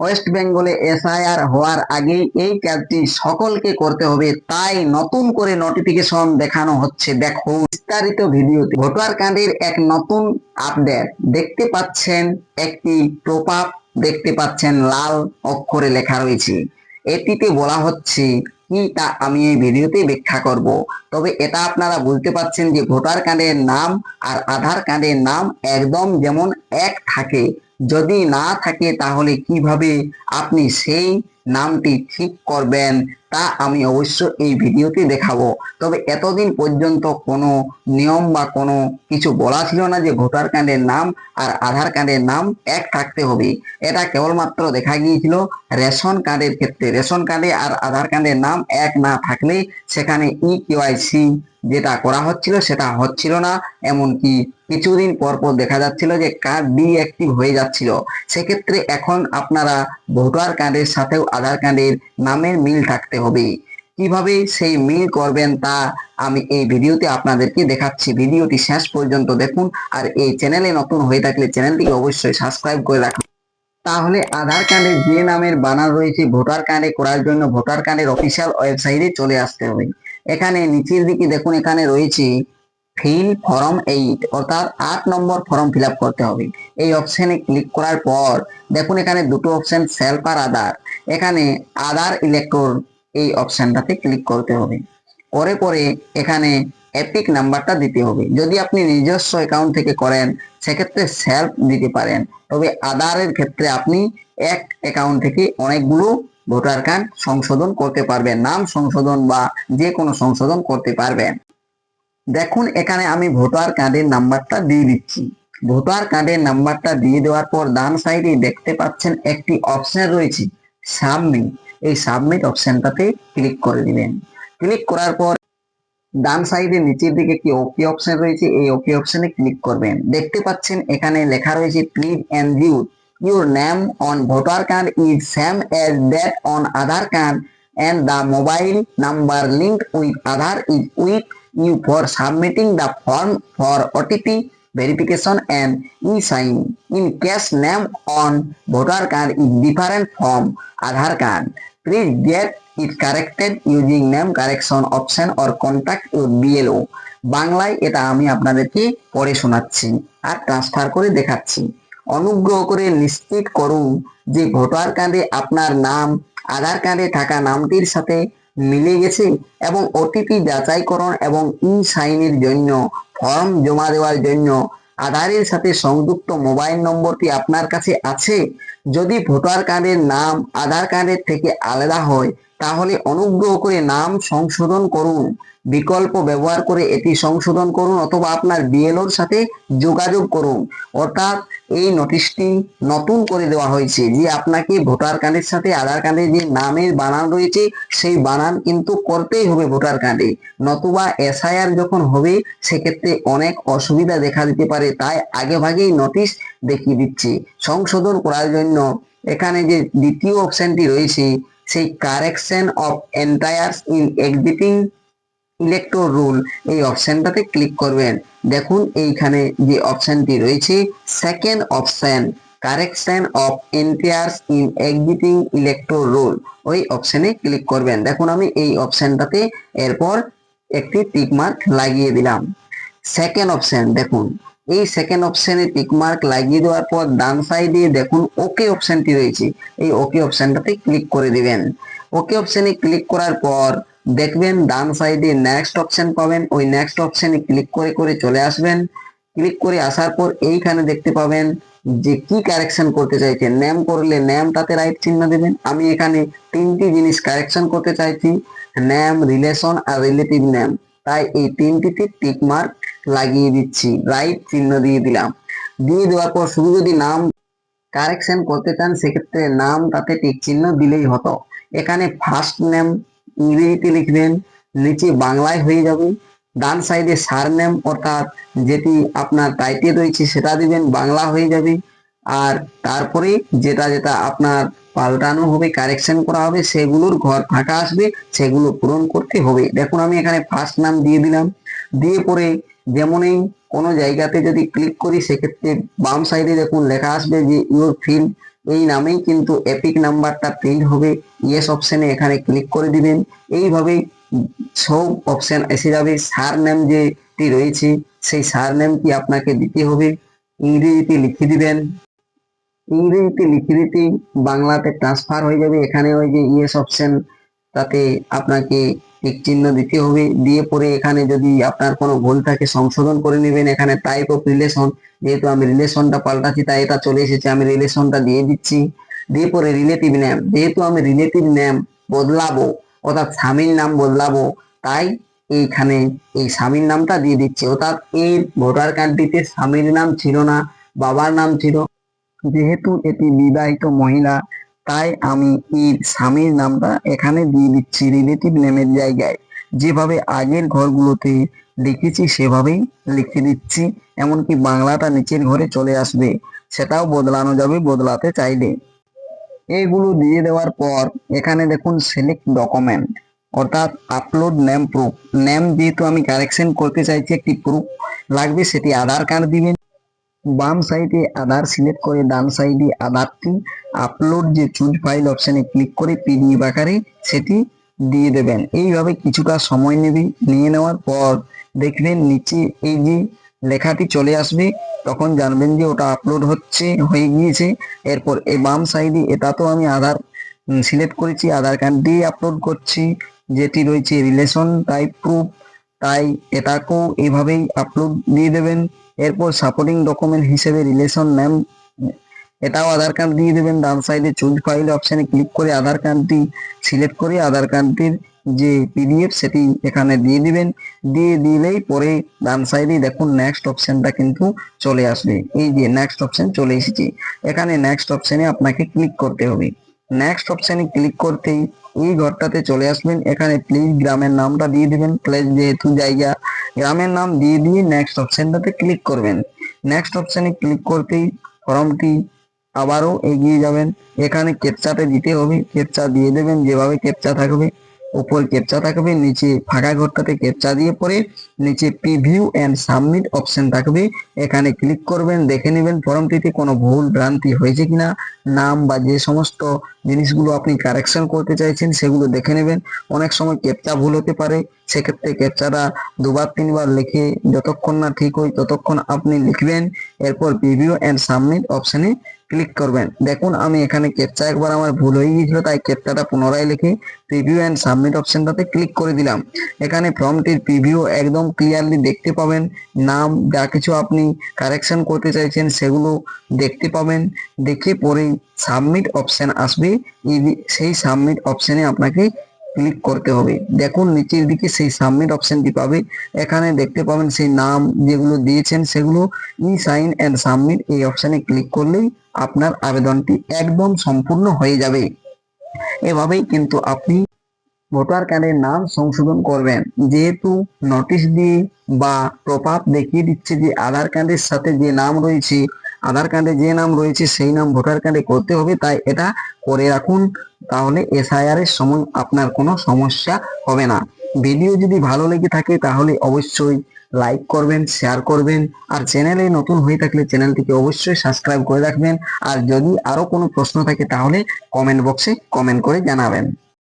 West বেঙ্গলে SIR হওয়ার আগেই এই কাজটি সকলকে করতে হবে, তাই নতুন করে নোটিফিকেশন দেখানো হচ্ছে। দেখো, বিস্তারিত ভিডিওতে। ভোটার কার্ডের এক নতুন আপডেট। দেখতে পাচ্ছেন একটি প্রপাপ দেখতে পাচ্ছেন লাল অক্ষরে লেখা রয়েছে। এটিতে বলা হচ্ছে, কি তা আমি এই ভিডিওতে ব্যাখ্যা করব? তবে এটা আপনারা বুঝতে পারছেন যে ভোটার কার্ডের নাম আর আধার কার্ডের নাম একদম যেমন এক থাকে যদি না থাকে তাহলে কীভাবে আপনি সেই নামটি ঠিক করবেন? তা আমি অবশ্য এই ভিডিওতে দেখাবো। তবে এতদিন পর্যন্ত কোনো নিয়ম বা কোনো কিছু বলা ছিল না যে ভোটার কার্ডের নাম আর আধার কার্ডের নাম এক থাকতে হবে। এটা কেবলমাত্র দেখা গিয়েছিল রেশন কার্ডের ক্ষেত্রে। রেশন কার্ডে আর আধার কার্ডের নাম এক না থাকলে সেখানে ই কেওয়াইসি যেটা করা হচ্ছিল সেটা হচ্ছিল না। এমনকি কিছুদিন পর পর দেখা যাচ্ছিল যে কার্ড ডিঅ্যাক্টিভ হয়ে যাচ্ছিল। সেক্ষেত্রে এখন আপনারা ভোটার কার্ডের সাথেও আধার কার্ডের নামের মিল থাকতে হবে। কীভাবে সেই মিল করবেন তা আমি এই ভিডিওতে আপনাদেরকে দেখাচ্ছি। ভিডিওটি শেষ পর্যন্ত দেখুন আর এই চ্যানেলে নতুন হয়ে থাকলে চ্যানেলটিকে অবশ্যই সাবস্ক্রাইব করে রাখুন। তাহলে আধার কার্ডে যে নামের বানান রয়েছে ভোটার কার্ডে করার জন্য ভোটার কার্ডের অফিসিয়াল ওয়েবসাইটে চলে আসতে হবে। এখানে নিচের দিকে দেখুন, এখানে রয়েছে ফিল ফর্ম এইট অর্থাৎ আট নম্বর ফর্ম ফিল করতে হবে। এই অপশানে ক্লিক করার পর দেখুন, এখানে দুটো অপশন সেলফ আর আধার। এখানে আধার ইলেকট্রোর এই অপশনটাতে ক্লিক করতে হবে। পরে পরে এখানে এপিক নাম্বারটা দিতে হবে। যদি আপনি নিজস্ব অ্যাকাউন্ট থেকে করেন, সেক্ষেত্রে সেলফ দিতে পারেন। তবে আধারের ক্ষেত্রে আপনি এক অ্যাকাউন্ট থেকে অনেকগুলো ভোটার কার্ড সংশোধন করতে পারবেন। নাম সংশোধন বা যে কোনো সংশোধন করতে পারবেন। দেখুন, এখানে আমি ভোটার কার্ডের নাম্বারটা দিয়ে দিচ্ছি। ভোটার কার্ডের নাম্বারটা দিয়ে দেওয়ার পর ডান সাইডে দেখতে পাচ্ছেন একটি অপশন রয়েছে সাবমিট এই সাবমিট অপশনটাতে ক্লিক করে দিবেন। ক্লিক করার পর ডান সাইডে নিচের দিকে কি ওপি অপশন রয়েছে, এই ওপি অপশনে ক্লিক করবেন। দেখতে পাচ্ছেন এখানে লেখা রয়েছে please and view your name on voter card is same as that on Aadhaar card and the mobile number link with Aadhaar is with you for submitting the form for OTP verification and e sign in case name on voter card in different from Aadhaar card please get it corrected using name, correction option or contact your BLO. বাংলায় এটা আমি আপনাদেরকে পড়ে শোনাচ্ছি আর transfer করে দেখাচ্ছি অনুগ্রহ করে নিশ্চিত করুন যে ভোটার কার্ডে আপনার নাম, আধার কার্ডে থাকা নামটির সাথে মিলে গেছে এবং ওটিপি যাচাইকরণ এবং ই সাইনের জন্য ফর্ম জমা দেওয়ার জন্য আধারের সাথে সংযুক্ত মোবাইল নম্বরটি আপনার কাছে আছে? যদি ভোটার কার্ডের নাম, আধার কার্ডের থেকে আলাদা হয় তাহলে অনুগ্রহ করে নাম সংশোধন করুন, বিকল্প ব্যবহার করে এটি সংশোধন করুন অথবা আপনার বিএলওর সাথে যোগাযোগ করুন। অর্থাৎ এই নোটিশটি নতুন করে দেওয়া হয়েছে যে আপনাকে ভোটার কার্ডের সাথে আধার কার্ডে যে নামের বানান রয়েছে, সেই বানান কিন্তু করতেই হবে ভোটার কার্ডে। নতুবা এসআইআর যখন হবে, সেক্ষেত্রে অনেক অসুবিধা দেখা দিতে পারে, তাই আগে ভাগেই নোটিশ দেখিয়ে দিচ্ছি। সংশোধন করার জন্য এখানে যে দ্বিতীয় অপশনটি রয়েছে সেই correction of entries in existing electoral এই অপশনটাতে ক্লিক করবেন। দেখুন এইখানে যে অপশনটি রয়েছে second option correction of entries in existing electoral ওই অপশনে ক্লিক করবেন। দেখুন আমি এই অপশনটাতে এরপর একটি টিক মার্ক লাগিয়ে দিলাম। সেকেন্ড অপশন দেখুন। এই সেকেন্ড অপশনে টিক মার্ক লাগিয়ে দেওয়ার পর ডান সাইডে দেখুন ওকে অপশনটি রয়েছে। এই ওকে অপশনটাতে ক্লিক করে দিবেন। ওকে অপশনে ক্লিক করার পর দেখবেন ডান সাইডে নেক্সট অপশন পাবেন। ওই নেক্সট অপশনে ক্লিক করে করে চলে আসবেন। ক্লিক করে আসার পর এইখানে দেখতে পাবেন যে কি কারেকশন করতে চাইছেন। নেম করলে নেমটাতে রাইট চিহ্ন দেবেন। আমি এখানে তিনটি জিনিস কারেকশন করতে চাইছি। নেম রিলেশন আর রিলেটিভ নেম তাই এই তিনটিতে টিক মার্ক লাগিয়ে দিচ্ছি। রাইট চিহ্ন দিয়ে দিলাম। দিয়ে দেওয়ার পর শুধু যদি নাম কারেকশন করতে চান, সেক্ষেত্রে নাম তাতে টিক চিহ্ন দিলেই হতো। এখানে ফার্স্ট নেম ইংরেজিতে লিখবেন, নিচে বাংলায় হয়ে যাবে। ডান সাইডে সার নেম অর্থাৎ যেটি আপনার টাইটেল রয়েছে, সেটা দিবেন, বাংলা হয়ে যাবে। আর তারপরে যেটা যেটা আপনার পাল্টানো হবে কারেকশন করা হবে, সেগুলোর ঘর ফাঁকা আসবে, সেগুলো পূরণ করতে হবে। দেখুন, আমি এখানে ফার্স্ট নাম দিয়ে দিলাম। দিয়ে পরে যেমনই কোনো জায়গাতে যদি ক্লিক করি, সেক্ষেত্রে বাম সাইডে দেখুন লেখা আসবে যে ইউর ফিল্ড এই নামেই কিন্তু এপিক নাম্বারটা প্রিন্ট হবে। ইয়েস অপশনে এখানে ক্লিক করে দিবেন। এইভাবে সব অপশন এসে যাবে। সার নেম যেটি রয়েছে, সেই সার নেমটি আপনাকে দিতে হবে। ইংরেজিতে লিখে দিবেন। ইংরেজিতে লিখে দিতেই বাংলাতে ট্রান্সফার হয়ে যাবে। এখানে ওই যে ইয়েস অপশন তাতে আপনাকে টিক চিহ্ন দিতে হবে। দিয়ে পরে এখানে যদি আপনার কোনো ভুল থাকে, সংশোধন করে নেবেন। এখানে টাইপ অফ রিলেশন যেহেতু আমি রিলেশনটা পাল্টাচ্ছি, তাই এটা চলে এসেছে। আমি রিলেশনটা দিয়ে দিচ্ছি। দিয়ে পরে রিলেটিভ নেম যেহেতু আমি রিলেটিভ নেম বদলাবো, অর্থাৎ স্বামীর নাম বদলাবো, তাই এইখানে এই স্বামীর নামটা দিয়ে দিচ্ছি। অর্থাৎ এই ভোটার কার্ডটিতে স্বামীর নাম ছিল না, বাবার নাম ছিল। যেহেতু এটি বিবাহিত মহিলা তাই আমি এর স্বামীর নামটা এখানে দিয়ে দিচ্ছি রিলেটিভ নেমের জায়গায়। যেভাবে আগের ঘরগুলোতে লিখেছি, সেভাবেই লিখে দিচ্ছি। এমনকি বাংলাটা নিচের ঘরে চলে আসবে, সেটাও বদলানো যাবে, বদলাতে চাইলে। এইগুলো দিয়ে দেওয়ার পর এখানে দেখুন সিলেক্ট ডকুমেন্ট অর্থাৎ আপলোড নেম প্রুফ নেম যেহেতু আমি কারেকশন করতে চাইছি একটি প্রুফ লাগবে সেটি আধার কার্ড দিবেন। বাম সাইডে আধার সিলেক্ট করে ডান সাইডে আধারটি আপলোড যে চুজ ফাইল অপশনে ক্লিক করে পিডিএফ আকারে সেটি দিয়ে দেবেন। এইভাবে কিছুটা সময় নেবে, নিয়ে নেওয়ার পর দেখবেন নিচে এই যে লেখাটি চলে আসবে, তখন জানবেন যে ওটা আপলোড হচ্ছে, হয়ে গিয়েছে। এরপর এই বাম সাইডে এটা তো আমি আধার সিলেক্ট করেছি আধার কার্ড দিয়ে আপলোড করছি, যেটি রয়েছে রিলেশন টাইপ প্রুফ তাই এটাকেও এভাবেই আপলোড দিয়ে দেবেন। এরপর সাপোর্টিং ডকুমেন্ট হিসেবে রিলেশন নেম এটাও আধার কার্ড দিয়ে দেবেন। ডান সাইডে চুজ ফাইল অপশনে ক্লিক করে আধার কার্ডটি সিলেক্ট করে আধার কার্ডটির যে পিডিএফ সেটি এখানে দিয়ে দিবেন। দিয়ে দিলেই পরে ডান সাইডে দেখুন নেক্সট অপশনটা কিন্তু চলে আসবে। এই যে নেক্সট অপশন চলে এসেছে। এখানে নেক্সট অপশনে আপনাকে ক্লিক করতে হবে। নেক্সট অপশানে ক্লিক করতেই এই ঘরটাতে চলে আসবেন। এখানে প্লিজ গ্রামের নামটা দিয়ে দিবেন। প্লেস যেহেতু জায়গা, গ্রামের নাম দিয়ে দিয়ে নেক্সট অপশানটাতে ক্লিক করবেন। নেক্সট অপশানে ক্লিক করতেই ফর্মটি আবারও এগিয়ে যাবেন। এখানে কেপচাতে দিতে হবে। কেপচা দিয়ে দেবেন। যেভাবে কেপচা থাকবে উপর ক্যাপচা থাকবে, নিচে ফাঁকা ঘরটাতে ক্যাপচা দিয়ে পরে নিচে প্রিভিউ এন্ড সাবমিট অপশন থাকবে। এখানে ক্লিক করবেন, দেখে নেবেন ফর্মটিতে কোনো ভুল, ভ্রান্তি হয়েছে কিনা, নাম বা যে সমস্ত জিনিসগুলো আপনি কারেকশন করতে চাইছেন সেগুলো দেখে নেবেন। অনেক সময় ক্যাপচা ভুল হতে পারে, সেক্ষেত্রে ক্যাপচাটা দুবার, তিনবার লিখে যতক্ষণ না ঠিক হয় ততক্ষণ আপনি লিখবেন। এরপর প্রিভিউ এন্ড সাবমিট অপশনে ক্লিক করবেন। দেখুন, আমি এখানে ক্যাপচা একবার আমার ভুল হয়ে গিয়েছিল, তাই ক্যাপচাটা পুনরায় লিখে প্রিভিউ এন্ড সাবমিট অপশনটাতে ক্লিক করে দিলাম। এখানে ফর্মটির প্রিভিউ একদম ক্লিয়ারলি দেখতে পাবেন। নাম, যা কিছু আপনি কারেকশন করতে চাইছেন, সেগুলো দেখতে পাবেন। দেখে পরেই সাবমিট অপশন আসবে। সেই সাবমিট অপশনে আপনাকে ক্লিক করতে হবে। দেখুন, নিচের দিকে সেই সাবমিট অপশনটি পাবে। এখানে দেখতে পাবেন সেই নাম যেগুলো দিয়েছেন, সেগুলো ই সাইন এন্ড সাবমিট এই অপশনে ক্লিক করলেই আপনার আবেদনটি একদম সম্পূর্ণ হয়ে যাবে। এভাবেই কিন্তু আপনি ভোটার কার্ডের নাম সংশোধন করবেন। যেহেতু নোটিশ দিয়ে বা প্রপাত দেখিয়ে দিচ্ছে যে আধার কার্ডের সাথে যে নাম রয়েছে আধার কার্ডে যে নাম রয়েছে, সেই নাম ভোটার কার্ডে করতে হবে। তাই এটা করে রাখুন। তাহলে এসআইআর এর সময় আপনার কোনো সমস্যা হবে না। ভিডিও যদি ভালো লেগে থাকে, তাহলে অবশ্যই লাইক করবেন শেয়ার করবেন। আর চ্যানেলে নতুন হয়ে থাকলে চ্যানেলটিকে অবশ্যই সাবস্ক্রাইব করে রাখবেন। আর যদি আরও কোনো প্রশ্ন থাকে, তাহলে কমেন্ট বক্সে কমেন্ট করে জানাবেন।